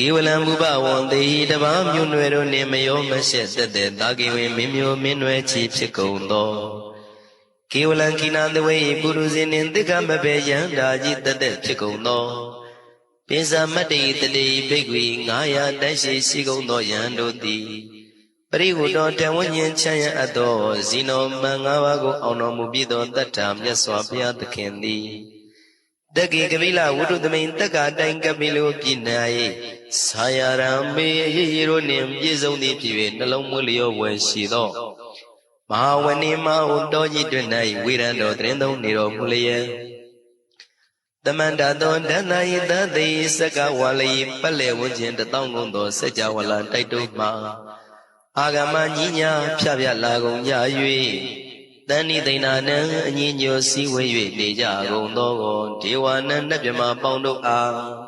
ကေဝလံဘုဘဝံတေဟိတပါမြွနွယ်တို့နှင့်မယောမရှက်သက်သက်တာကေဝင်မင်းမျိုးမင်းနွယ်ချီဖြစ်ကုန်သောကေဝလံကိနာတဝေပုရုဇင်းနှင့်တိက္ခမဘေယံဓာကြီးတသက်ဖြစ်ကုန်သောပိဇာမတ္တိတတိဘိက္ခွေ900တိုက်ရှိရှိကုန်သောယံတို့သည်ပရိဝတ္တောတဝဉ္ဉ္ချမ်းရအပ်သောဇီနောမံ၅ပါးကိုအောင်တော်မူပြီးသောတတ္ထာမြတ်စွာဘုရားသခင်သည်တက္ကိကပိလဝတ္ထုသမိန်တက္ကအတိုင်းကပိလိုပြည်၌ ဆာယရံမေအရေးရတို့နှင့်ပြည့်စုံသည်ဖြစ်၍နှလုံးမွေးလျောဝယ်ရှိသောမဟာဝဏိမဟုတောကြီးတွင်၌ဝေရန်တော်တရင်သုံးနေတော်မူလျက်တမန္တသောဒဏ္ဍာယသတိစကဝါလိပတ်လေဝန်းကျင်တထောင်ကုန်သောစัจ java လာတိုက်တုမှအာဂမညီညာဖြဖြလာကုန်ကြ၍တဏိသိဏနံအညီညွတ်စည်းဝေး၍နေကြကုန်သောဒေဝနံနတ်မြမပေါင်းတို့အား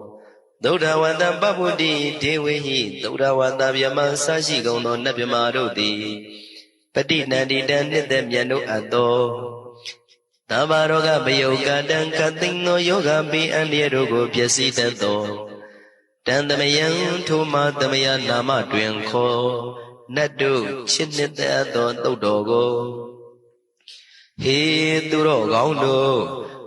ဒုဒ္ဓဝန္တပပ္ပုတ္တိဒေဝေဟိဒုဒ္ဓဝန္တဗျမဆရှိကုန်သောနတ်ဗျမတို့သည်ပတိနန္တိတံနှစ်သက်မြတ်တို့အပ်သောသဗ္ဗရောဂပယုတ်ကတံခသိန်းသောယောဂပိအန္တရတို့ကိုပျက်စီးတတ်သောတန်တမယံထိုမတမယနာမတွင်ခေါ်နတ်တို့ချစ်နှစ်သက်သောတုတ်တော်ကိုဟေသူတော်ကောင်းတို့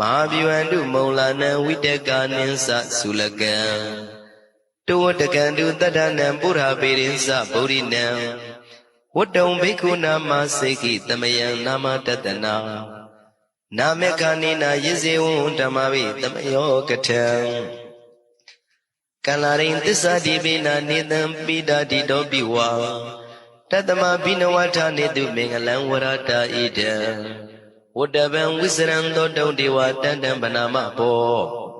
မဟာဗျူဟန္တုမௌလာနံဝိတကာနိသသုလကံတောဝတကံတုတတ္ထနံပုရာပေရိသဗုဒိနံဝတ္တုံဘိက္ခုနာမစေကိတမယံနာမတတနာနာမေခာနိနာယဇေဝံဓမ္မဝိတမယောကထံကလရိန်သစ္စာတိပိနာနေတံပိတာတိတောပိဝါတတမဘိနဝထာနေတုမင်္ဂလံဝရတာဣဒံ ဝတ္တဗံဝိစရံသောတုံဒေဝတန်တံဗနာမဘော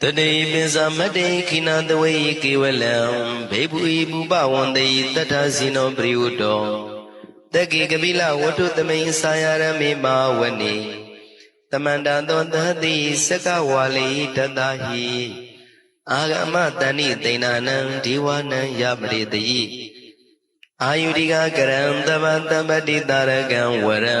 တတိပိစမတေခိနာတဝေကေဝလံဘေဘူဤပူပဝန္တေတတ္ထဇိနောပရိဝတ္တောတက္ကိကပိလဝတ္ထုသမိန်စာယရမေမာဝနေတမန္တသောသတိစကဝါလိတတဟိအာဂမတဏိသိဏနံဒီဝနံယပရိတယိအာယုရိကကရံတဗ္ဗတပ္ပတိတာရကံဝရံ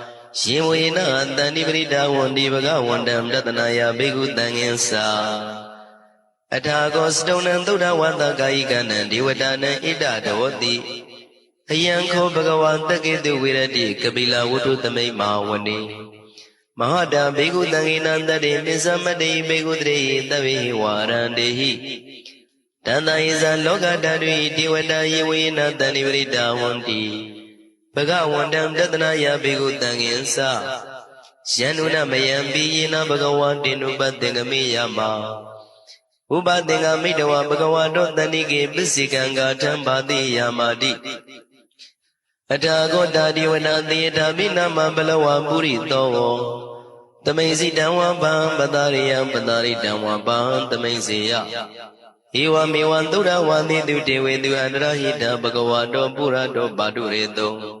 ရှင်ဝေနတန္တိပရိဒါဝန္တိဘဂဝန္တံတတနာယဘိက္ခုတံငင်္စာအထာကောစတုံနံသုဒ္ဓဝတ္တကာယိကနံဒေဝတာနံဣဒတောတိအယံခောဘဂဝါတက္ကေတုဝေရတိကပိလဝတ္ထုသမိတ်မာဝနေမဟာတံဘေကုတံငေနံတတေပိသမတ္တိဘေကုတရေသဗ္ဗေဝါရန္တေဟိတန္တယေဇလောကဓာတုတိဝတယေဝေနတန္တိပရိတာဝန္တိ ဘဂဝန္တံတတနာယဘေကုတံငင်္စယန္နုနမယံပိယေနဘဂဝါတေနုပတ္တေငမေယမဥပသင်္ကမိတဝဘဂဝါတောတဏိကေပစ္စိကံကာထံဘာတိယာမာတိအထာဂောတာဒီဝနာသေယထာမိနာမဘလဝပုရိသောဝသမိန်စီတံဝပံပတာရိယံပတာရိတံဝပံသမိန်စေယဧဝမေဝံသုဒ္ဓဝါတိတုတေဝေသူအန္တရဟိတဘဂဝါတောပုရတောပါတုရေတော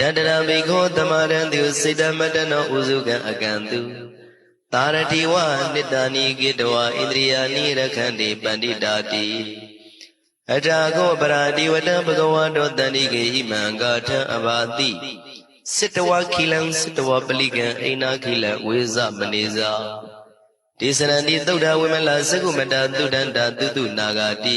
တတရဘိခောသမရံတုစေတမတနောဥစုကံအကံတုသာရတိဝနိတ္တာနိကေတဝဣန္ဒြိယာနိရခန္တိပန္တိတာတိအထာကောပရာတိဝတံဘဂဝါတောတန္တိကေဣမံဂါထံအဘာတိစစ်တဝခိလံစစ်တဝပလိကံအိနာခိလံဝေဇမနေဇာဒေသရဏတိသုဒ္ဓဝိမလသကုမတသုဒန္တာတုတုနာဂာတိ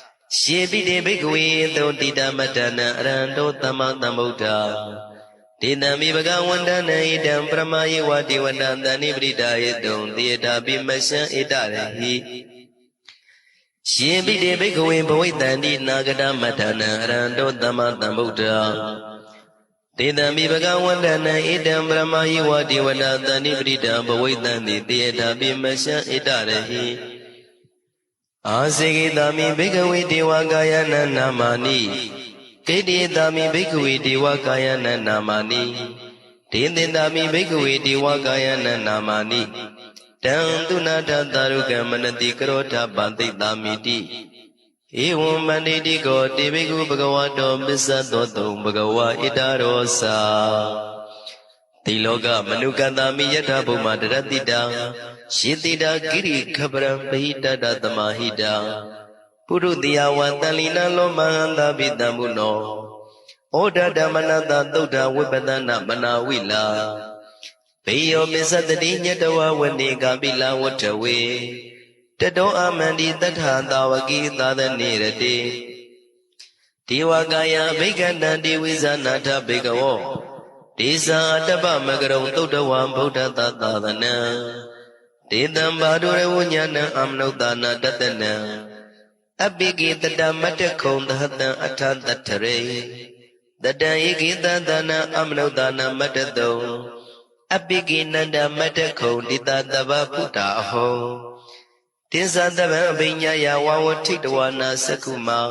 ယေပိတေဘိက္ခဝေသောတိတမတ္တနံအရဟံတောသမ္မာသမ္ဗုဒ္ဓဒေနမိဘဂဝန္တနံဣတံပရမယေဝတိဝတံတဏိပရိဒာယေတုံတေတာပိမရှံဣတရဟိရှင်ပိတေဘိက္ခဝေဘဝိတန္တိနာဂတမတ္တနံအရဟံတောသမ္မာသမ္ဗုဒ္ဓတေတံမိဘဂဝန္တနံဣတံပရမယေဝတိဝတံတဏိပရိဒာဘဝိတန္တိတေတာပိမရှံဣတရဟိ အာစေကိတာမိဘိက္ခဝေဒေဝကာယနာနာမာနိကေတိတာမိဘိက္ခဝေဒေဝကာယနာနာမာနိဒေသင်တာမိဘိက္ခဝေဒေဝကာယနာနာမာနိတံသူနာထတာရုကမနတိကရောထပန္တိတာမိတိဧဝံမန္တိတိကောတေဘိကုဘဂဝတောပစ္စသောတုံဘဂဝါဣတရောစာတိလောကမနုကတာမိယထာဘုမတရတိတံ ရှေတိတာကိရိခပရံပဟိတတသမာဟိတံပုရုတိယဝတန်လီနလောမဟန္တာပိတံမုနောဩဒဓမ္မနတသုဒ္ဓဝိပဒနာမနာဝိလာဘေယောပစ္စတတိညတဝဝနေကပိလဝတ္ထဝေတတောအမန္တိတထသာဝကိသာသနေရတိဒေဝကာယဘိက္ခန္တံတိဝိဇာနာထဘေကဝောဒေဇာတပ္ပမကရုံသုဒ္ဓဝံဗုဒ္ဓတသာသနံ ဒေတံဘာဒုရဝဉာဏံအမနုဿာနာတတနံအပိကိတတမတ္တခုံသဟတံအထတထရေတတံဧကိတသနာအမနုဿာနာမတ္တတုံအပိကိနန္ဒမတ္တခုံတိတတဗ္ဗပုတ္တာအဟောတိသတဗံအပိညာယဝဝထိတဝနာသကုမာ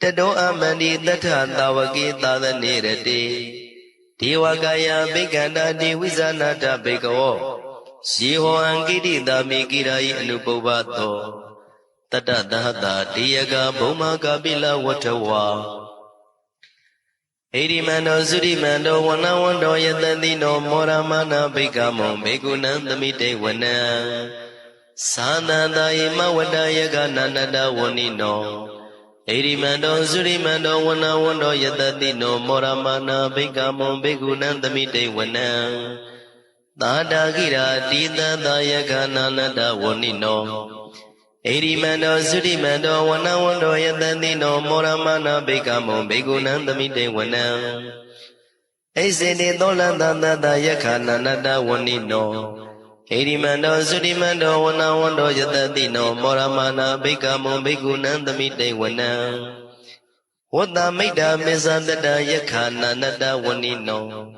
တတောအမန္တိတထသာဝကိသာသနေရတိဒေဝကာယဘိက္ခန္တာတိဝိဇာနာတဘေကဝော ရှိဟောအံကိတိတာမိကိရာယအနုပုပ္ပသောတတတဟတာတေယကဘုံမာကပိလဝတ္ထဝါဣရိမန္တောသုရိမန္တောဝနဝန္တောယတတိနောမောရမနာဘိက္ခမောဘေကုဏံသမိတေဝနံသာနန္တယေမဝတ္တယကနန္တတဝဏိနောဣရိမန္တောသုရိမန္တောဝနဝန္တောယတတိနောမောရမနာဘိက္ခမောဘေကုဏံသမိတေဝနံ သာတာကိရာတိတသာယကနာနတဝဏိနောဣရိမန္တောသုရိမန္တောဝနဝန္တောယတတိနောမောရမနာဘိက္ခမောဘေကုဏံသမိတေဝနံဣစေတိသောလန္တသတ္တယခာနန္တဝဏိနောဣရိမန္တောသုရိမန္တောဝနဝန္တောယတတိနောမောရမနာဘိက္ခမောဘေကုဏံသမိတေဝနံဝတ္တမိတ္တာမေဇန္တတယခာနန္တဝဏိနော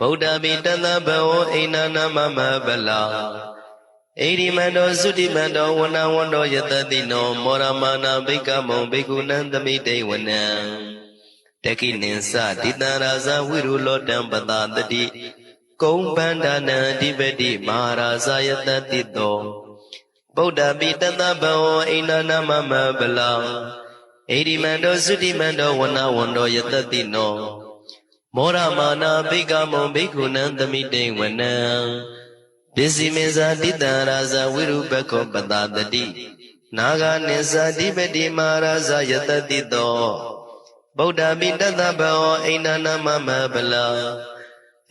ဗုဒ္ဓမိတသဘောအိနာနာမမဗလာဣရိမန္တောသုတိမန္တောဝနဝန္တောယတတိနောမောရမာနာဘိက္ခမောဘိက္ခုနံသမိတေဝနံတခိနိသတိတံရာဇဝိရုလောတံပတာတတိကုံပန္ဒနာအဓိပတိမဟာရာဇယတတိတောဗုဒ္ဓပိတသဘောအိနာနာမမဗလာဣရိမန္တောသုတိမန္တောဝနဝန္တောယတတိနော မောရမာနာဘိက္ခမောဘိက္ခုနံသမိတေဝနံပစ္စည်းမေဇာတိတံရာဇဝိရုပခောပတာတတိနာဂာနိသတိပတိမာရာဇယတတိတောဗုဒ္ဓပိတတဘောအိန္ဒနာမမဗလာ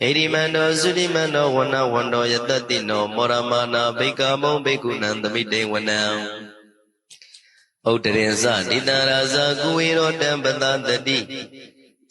ဣရိမန္တောသုတိမန္တောဝနဝန္တောယတတိနောမောရမာနာဘိက္ခမောဘိက္ခုနံသမိတေဝနံဥဒ္ဒရေဇတိတံရာဇကုဝေရောတံပတာတတိ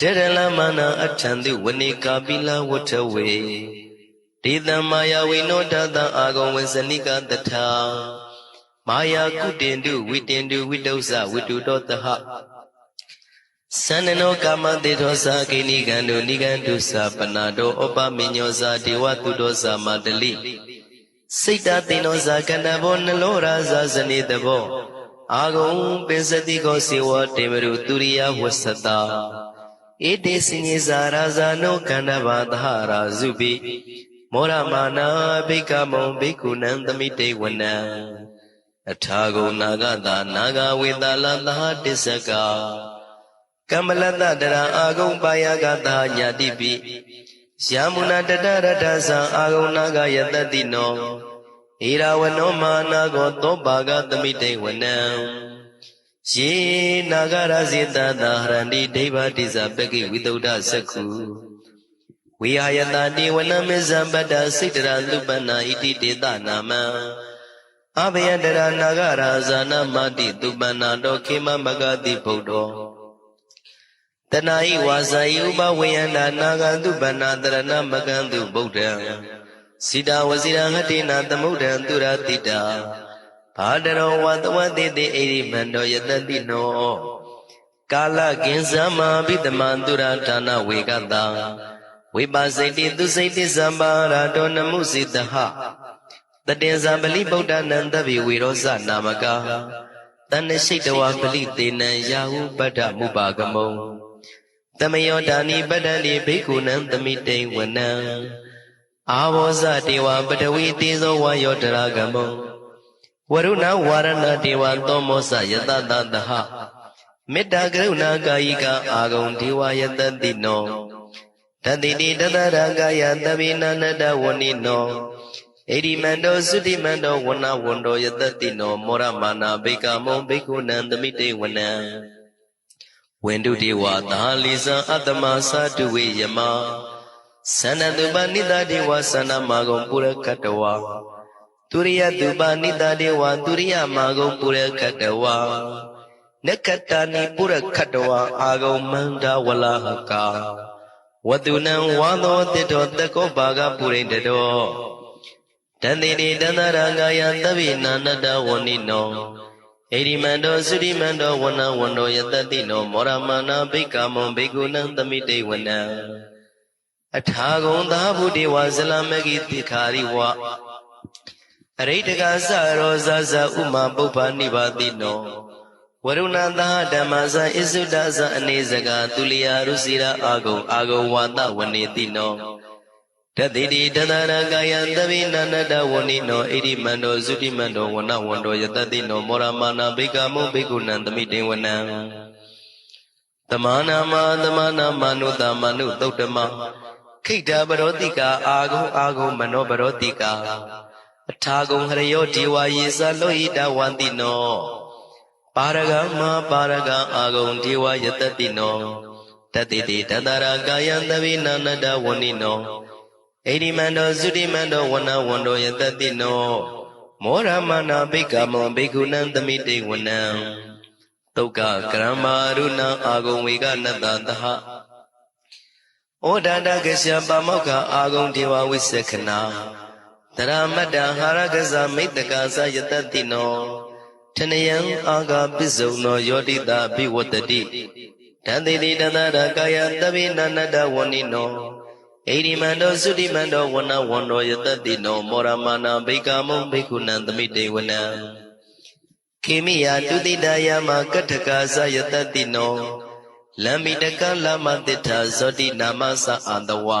တေရလမနာအထံတိဝနေကာပိလဝထဝေဒေသမာယဝိနောတတအာဂုံဝဇနိကတထာမာယာကုတင်တုဝိတင်တုဝိတုဇဝိတုတောတဟသန္နနောကာမတေသောသာကိနိကံတုနိကံတုသာပနာတောဩပမညောသာဒေဝတုတောသာမတလိစိတ်တသိနောသာကန္တဘောနလောရာသာဇနေတဘောအာဂုံပင်စတိကောစေဝတေမရုသူရိယဝဆတာ ဧတေစင်္ဇာရာဇာနောကန္တဘာသဟရာဇုပိမောရမာနာဘိက္ခမုံဘိက္ခုနံသမိတေဝနံအထာဂုနာဂတာနာဂဝေတလသဟတစ္စကကမ္မလတတရာအာဂုံပါယကတာညာတိပိယမုနာတတရတ္ထသံအာဂုနာဂယတတိနောဣရာဝနောမာနာကောသောပါကသမိတေဝနံ ယေနာဂရဇေတတာဟရန္တိဒိဗ္ဗတိဇပကိဝိတုဒ္ဓသက္ခုဝိဟာယတတိဝနမေဇံပတ္တစိတ်တရာလူပနာဣတိတေတနာမံအဘယတရာနာဂရာဇာနာမတိသူပနာတောခေမမဂတိဗုဒ္ဓောတဏှာဤဝါစာဤဥပဝေယန္တာနာဂတုပနာတရဏမကံတုဗုဒ္ဓံစိတာဝစီရဟတိနာသမုဒ္ဒံသူရတိတာ ဘာတရောဝတဝတိတိအိရိမန္တောယတတိနောကာလကင်ဇမဘိတမံသူရဌာနဝေကတံဝိပါစိတိသူစိတိသမ္ပါရာတောနမှုစိတဟတတေဇံပလိဗုဒ္ဓနံတဗ္ဗေဝေရောဇနာမကာတဏ္ဍရှိတဝပလိတေနံယာဟုပတ္တမုပါကမုံတမယောဒာနိပတ္တန္တိဘိက္ခုနံသမိတိဝနံအာဘောဇတေဝပတဝီတေဇောဝါယောတရာကမုံ ဝရုဏဝါရဏတေဝသောမောစယတတတဟမေတ္တာကရုဏာကာယိကအာဂုံဒေဝယတတိနောတတိတိတတရာကာယသဗ္ဗေနန္တဝဏိနောဣရိမန္တောသုတိမန္တောဝဏဝန္တောယတတိနော မောရမာနာဘိကမောဘိက္ခုနံသမိတေဝနံဝန္တုတေဝသာလီဇံအတ္တမသာတုဝေယမသန္နတုပနိတတေဝသန္နမာဂုံပုရခတဝါ သူရိယတုပနိတတေဝသူရိယမာဂုံပုရခတဝါနက္ခတာနိပုရခတဝါအာဂုံမန္တဝလဟကာဝတုနံဝါသောတိတောတကောဘာဂပုရိတတောတန်တိတိတန္တရာဂာယသဗ္ဗေနာနတဝဏိနောဣရိမန္တောသုရိမန္တောဝနဝန္တောယတတိနောမောရမာနာဘိက္ခမောဘိက္ခုနံသမိတေဝနံအထာဂုံသာဘုဒေဝဇလမဂိတိခာရိဝ အရိတကသရောဇဇဥမာပုပ္ပနိပါတိနောဝရုဏသာဓမ္မဇဣစုဒဇအနေစကသူလျာရုစီရာအာဂုံအာဂုံဝါဒဝနေတိနောတတိတိတသရကာယံသဗိနန္တဝဏိနောဣရိမန္တောသုတိမန္တောဝနဝန္တောယတတိနောမောရမာနာဘိကမောဘိကုဏံသမိတေဝနံတမနာမတမနာမနုတမနုသုတ်တမခိတ္တပရောတိကာအာဂုံအာဂုံမနောပရောတိကာ အထာဂုံဟရယောဒီဝါယေသလောဟိတဝန္တိနောပါရဂမပါရဂအာဂုံဒီဝယတတိနောတတိတိတတရာကာယံသဗိနာနတဝဏိနောဣရိမန္တောသုတိမန္တောဝနဝန္တောယတတိနောမောရမနာဘိကမောဘိက္ခုနံသမိတေဝနံတုတ်ကကရမရုဏအာဂုံဝေကနတသဟဩဒန္တကရှပါမောက္ခအာဂုံဒေဝဝိသခနာ တရမတ္တဟာရကဇမိတ္တကာသယတတိနောထနယံအာဂပစ္စုံနောယောတိတာဘိဝတ္တိတန်တိတိတသရကာယသဗ္ဗေနန္တဝဏိနောဣရိမန္တောသုတိမန္တောဝနဝန္တောယတတိနောမောရမာနာဘိကာမုံဘိက္ခုနံသမိတေဝနံခေမိယာတုတိတယမကတ္ထကာသယတတိနောလမ္မိတကလမတိထာဇောတိနာမသအာတဝါ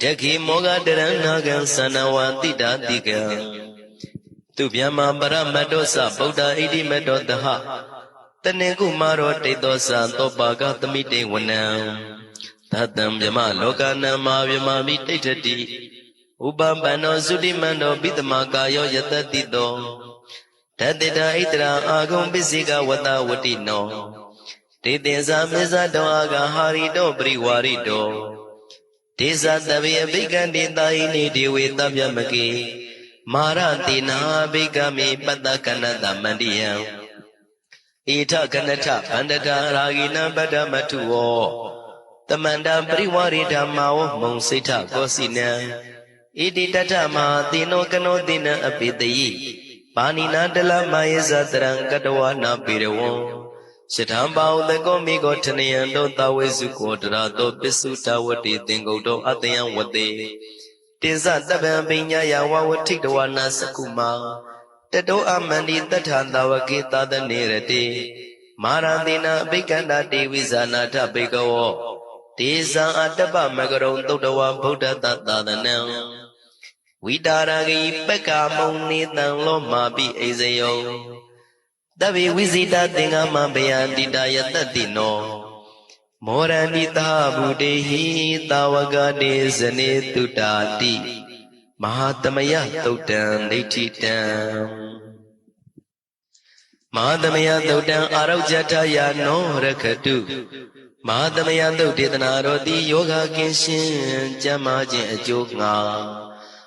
တခိမောဃတရဏဂံသနဝတိတာတိကံသူဗျမပရမတ္တောသဗုဒ္ဓဣတိမတ္တောတဟတနေကုမာရောတိတ်သောသံသောပါကသမိတေဝနံသတံမြမလောကနံမာမြမမိတိဋ္ဌတိဥပပန္နောသုတိမန္တောပိတမကာယောယတတိတောတတေတာဣတရာအာဂုံပစ္စိကဝတဝတိနောတေတေဇာမေဇတောအာဂဟာရိတောပရိဝါရိတော ဒေဇတဗေအဘိကံတေတာယိနေဒေဝေတဗျမကေမာရတိနာဘိကမေပတ္တကနတမန္တိယံဣထကနထဗန္တတာရာဂိနံပတ္တမထုဝောတမန္တပရိဝရိဓမ္မာဝမုံစိဋ္ဌကောစီနံဣတိတထမဟာတိနောကနောတိနံအပိတယိပါဏိနာတလမယေဇတရံကတဝနာပေရဝံ စထံပါဥတကောမိကောထနယံတောတဝေစုကောတရာတောပစ္စုတဝတိသင်္ကုတ်တောအတယံဝတေတင်စတပံပညာယဝဝထိတဝနာစကုမာတတောအမန္တိတထသဝကေသာသနေရတိမာရတိနာအဘိကန္တာတေဝိဇာနာထဘေကဝောတေဇံအတ္တပမကရုံသုတ်တဝဗုဒ္ဓတသာသနံဝိတာရဂိပက္ကာမုံနေတံလောမာပိအိဇယော တဗ္ဗေဝိဇိတသင်္ဃမဘယန္တိတယတတိနောမောရဏိတာဗုတေဟိတာဝကတေဇနေတုတာတိမဟာသမယသုတ်တံဒိဋ္ဌိတံမဟာသမယသုတ်တံအာရောဇထယာနောရခတုမဟာသမယသုတ်ဒေသနာတော်တိယောဂကင်းရှင်းကျမ်းမာခြင်းအကျိုးငှာ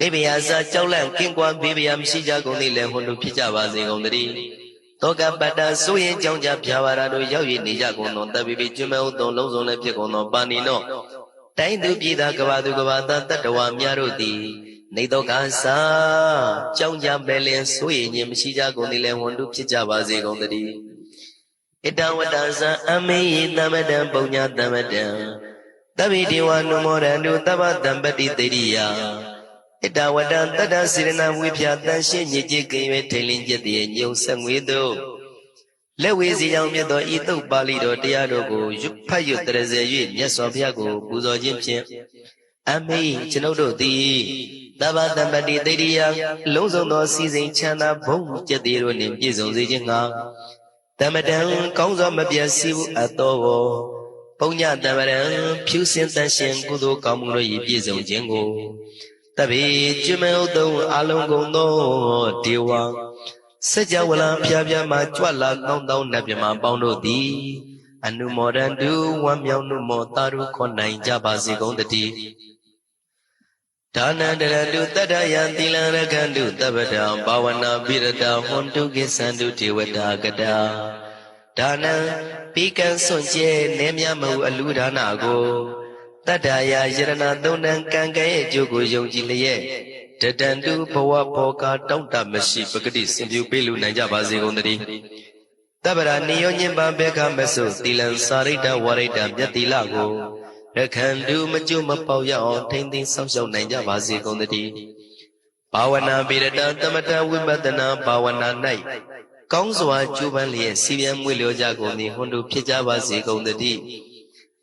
ဘေဘယာစာကြောက်လန့်ကင်းကွာဘေဘယာမရှိကြကုန်သည်လည်းဟွန်တို့ဖြစ်ကြပါစေကုန်တည်းတောကပတ္တဆိုရင်ကြောင့်ကြဖြာပါရာတို့ရောက်ရည်နေကြကုန်သောတပ်ပိပိကျွမ်းမဲ့ဥတုံလုံးစုံလည်းဖြစ်ကုန်သောပါဏိနောတိုင်းသူပြည်သားကဘာသူကဘာသားတတ္တဝါများတို့သည်နေတော့ကသာကြောင့်ကြပဲလင်ဆိုရင်ခြင်းမရှိကြကုန်သည်လည်းဝန်တုဖြစ်ကြပါစေကုန်သတည်းဣတံဝတ္တဇံအမေယသမတံပုံညာသမတံတဗိဒေဝနုမောရန္တုတဗ္ဗတံပတိတေရိယ ဣတဝတ္တတတ္တစေရဏဝိဖြာတန်ရှင်းညစ်ကြေးကင်၍ထိန်လင်းကျက်တည်းညုံဆက်ငွေတို့လက်ဝေစီကြောင့်မြတ်သောဤတုတ်ပါဠိတော်တရားတော်ကိုရွတ်ဖတ်ရွတ်တရစေ၍မြတ်စွာဘုရားကိုပူဇော်ခြင်းဖြင့်အမေကျွန်ုပ်တို့သည်တဗ္ဗတံပတိတေရိယလုံးစုံသောစီစဉ်ချမ်းသာဘုံကျက်တည်းတို့နှင့်ပြည့်စုံစေခြင်းငှာတမတံကောင်းစွာမပြတ်စည်းဘူးအပ်တော်ကိုပုံညတမရံဖြူစင်တန်ရှင်ကုသိုလ်ကောင်းမှုတို့၏ပြည့်စုံခြင်းကို တပိကျွမေဥတုံအလုံးကုန်သောဒေဝစัจ java လံဖျားဖျားမှာကြွလာကောင်းသောနတ်မြမပေါင်းတို့သည်အနုမောဒန္တုဝမ်းမြောက်နုမောတာရုခေါ်နိုင်ကြပါစေကုန်တည်းဒါနန္တရတုတတ္တယံသီလံရခန္တုတပ္ပတံဘာဝနာပိရတဟွန်တုကိသန္တုဒေဝတာကတာဒါနံပိကံစွန့်ကျဲနေမြမဟုအလူဒါနကို တတ္တယာယရဏသုံးတန်ကံကဲရဲ့အကျိုးကိုယုံကြည်လျက်တတန်တုဘဝဘောကတောင့်တမရှိပဂတိစင်ပြုပေးလူနိုင်ကြပါစေကုန်တည်းတပ္ပရာနိယောညင်ပံဘေခမဆုသီလံစာရိတ္တဝရိတ္တမြတ်တိလကိုရခန္တုမကျွတ်မပေါက်ရအောင်ထိမ့်သိမ်းဆောက်ရှောက်နိုင်ကြပါစေကုန်တည်းဘာဝနာပိရတသမထဝိပဿနာဘာဝနာ၌ကောင်းစွာကျူးပန်းလျက်စီပြန်မွေလျောကြကုန်သည်ဟွန်တို့ဖြစ်ကြပါစေကုန်တည်း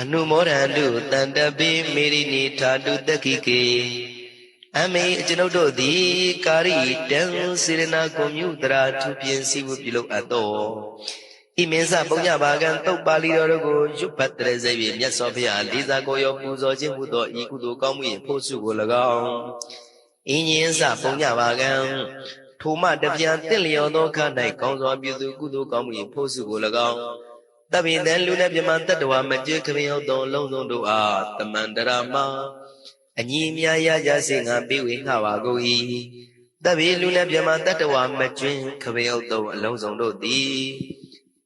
အနုမောဒန္တုတန်တပိမေရိနိထာတုတက္ခိကေအမေကျွန်ုပ်တို့သည်ကာရိတံစေရနာကုံမြုတရာသူပြင်းစီဝပြုလုပ်အပ်တော်ဣမင်းစပုံညဘာကံတုတ်ပါဠိတော်တို့ကိုရွတ်ဖတ်တဲ့စေပြီးမြတ်စွာဘုရားလေးစားကိုရောပူဇော်ခြင်းမှုသောဤကုသိုလ်ကောင်းမှု၏ဖို့စုကို၎င်းအင်းရင်စပုံညဘာကံထိုမှတပြန်တင့်လျော်သောခ၌ကောင်းစွာပြုသူကုသိုလ်ကောင်းမှု၏ဖို့စုကို၎င်း တပိတံလူနဲ့မြမတတ္တဝမကြခမရောက်သောလုံးစုံတို့အားတမန္တရာမအညီအမြရကြစေငါပေးဝေငှပါကုန်၏တပိလူနဲ့မြမတတ္တဝမကျွင်းခမရောက်သောအလုံးစုံတို့သည်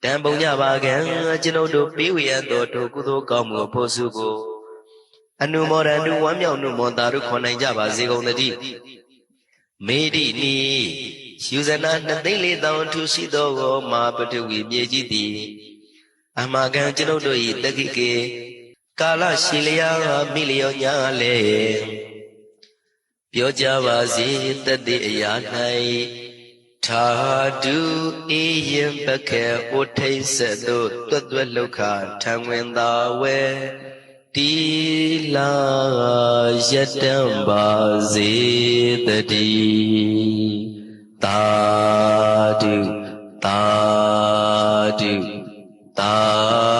တံပုံညပါကံကျွန်ုပ်တို့ပေးဝေရသောထိုကုသိုလ်ကောင်းမှုဖို့စုကိုအနုမောဒန္တုဝမ်းမြောက်နုမောတာတို့ခေါ်နိုင်ကြပါစေကုန်သတည်းမေတိနီယူဇနာနှစ်သိန်းလေးတောင်ထူရှိသောမာပတဝီမြေကြီးသည် အမကံကျွန်ုပ်တို့ဤတကိကေကာလရှိလျာမိလျောညာလေပြောကြပါစေတတိအရာ၌သာဓုအေယံပကေဥထိဆက်တို့တွတ်တွတ်လုခထံဝင်သာဝဲတီလာယတံပါစေတတိသာဓုသာဓု ta